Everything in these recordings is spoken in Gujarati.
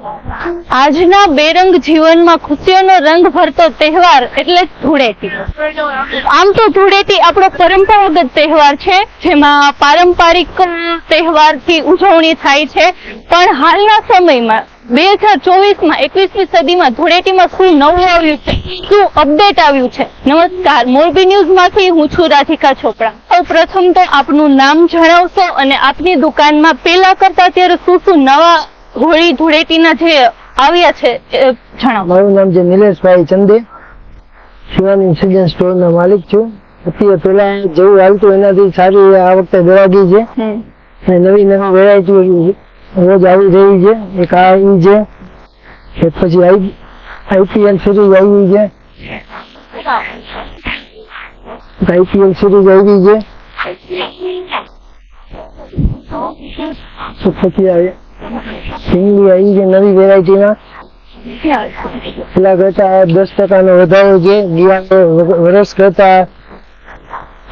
આજના બેરંગ જીવનમાં ખુશીઓનો રંગ ભરતો તહેવાર એટલે ધૂળેટી. આમ તો ધૂળેટી આપણો પરંપરાગત તહેવાર છે, જેમાં પારંપરિક તહેવારથી ઉજવણી થાય છે. પણ હાલના સમયમાં, બે હજાર ચોવીસમાં, એકવીસમી સદીમાં ધૂળેટીમાં શું નવું આવ્યું છે? શું અપડેટ આવ્યું છે? નમસ્કાર, મોરબી ન્યૂઝમાંથી હું છું રાધિકા ચોપડા. સૌ પ્રથમ તો આપનું નામ જણાવશો અને આપની દુકાનમાં પેલા કરતા અત્યારે શું શું નવા હોળી ધૂળેટીના જે આવ્યા છે જણાવો. મારું નામ છે નિલેશભાઈ ચંદે. શિવાની સિઝન સ્ટોર ના માલિક છું. અત્યારે પેલા જેવું હાલતું એનાથી સારી આ વખતે ગ્રાહકી છે. અને નવી નવી વેરાયટી રોજ આવી રહી છે. એક આ આવી છે. એક પછી આઈપીએલ સિરીઝ આવી છે. આઈપીએલ સિરીઝ આવી છે. પછી આવી હિન્દી આવી છે નવી વેરાયટીમાં પેલા કરતા દસ ટકાનો વધારો છે ગયા વર્ષ કરતા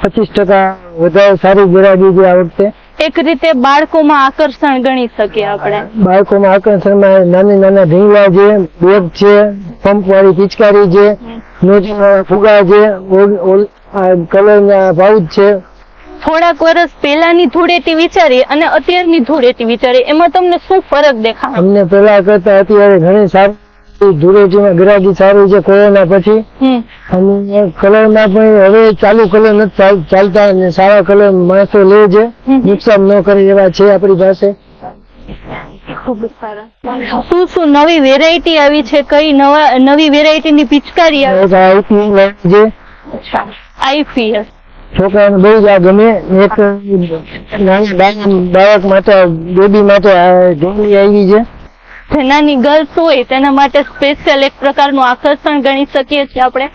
પચીસ ટકા વધારે સારી વેરાયટી છે આ વખતે. એક રીતે બાળકોમાં આકર્ષણ ગણી શકીએ આપણે. બાળકોમાં આકર્ષણમાં નાના નાના ઢીંગલા છે બેગ છે પંપ વાળી પિચકારી છે નોટી વાળા ફુગા છે કલર ના પાઉચ છે થોડાક વર્ષ પહેલાની ધૂળેટી વિચારી અને અત્યારની ધૂળેટી વિચારી એમાં તમને શું ફરક દેખાય અમને પેલા કરતા અત્યારે ઘણી સારી ધૂળેટીમાં ગ્રાહકી સારી છે કોરોના પછી. અને કલરમાં પણ હવે ચાલુ કલર નથી ચાલતા અને સારા કલર માણસો લે છે. નુકસાન ન કરે એવા છે આપણી પાસે. ખૂબ સારા. શું શું નવી વેરાયટી આવી છે? કઈ નવા નવી વેરાયટીની પિચકારી આવી છે? આઈપીએસ છોકરાને બહુ જ આ ગમે એક નાના બાળક- માટે બેબી માટે ઢોલી આવી છે. જે નાની ગર્લ્સ હોય તેના માટે સ્પેશિયલ એક પ્રકારનું આકર્ષણ ગણી શકીએ છીએ આપણે.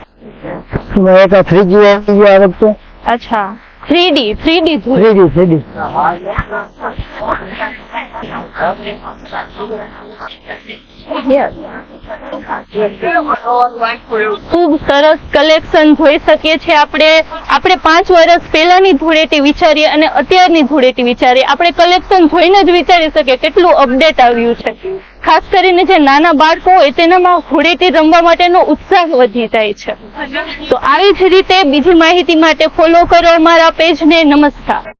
એમાં એક આ થ્રીજી આવી ગયો આ વખતે. અચ્છા. Three D three D three G three G ખૂબ સરસ કલેક્શન જોઈ શકીએ છીએ આપણે. આપણે પાંચ વર્ષ પહેલાની ધૂળેટી વિચારીએ અને અત્યારની ધૂળેટી વિચારીએ. આપણે કલેક્શન જોઈને જ વિચારી શકીએ કેટલું અપડેટ આવ્યું છે. ખાસ કરીને જે નાના બાળકો હોય તેનામાં ધૂળેટી રમવા માટેનો ઉત્સાહ વધી જાય છે. તો આવી જ રીતે બીજી માહિતી માટે ફોલો કરો અમારા પેજને નમસ્કાર.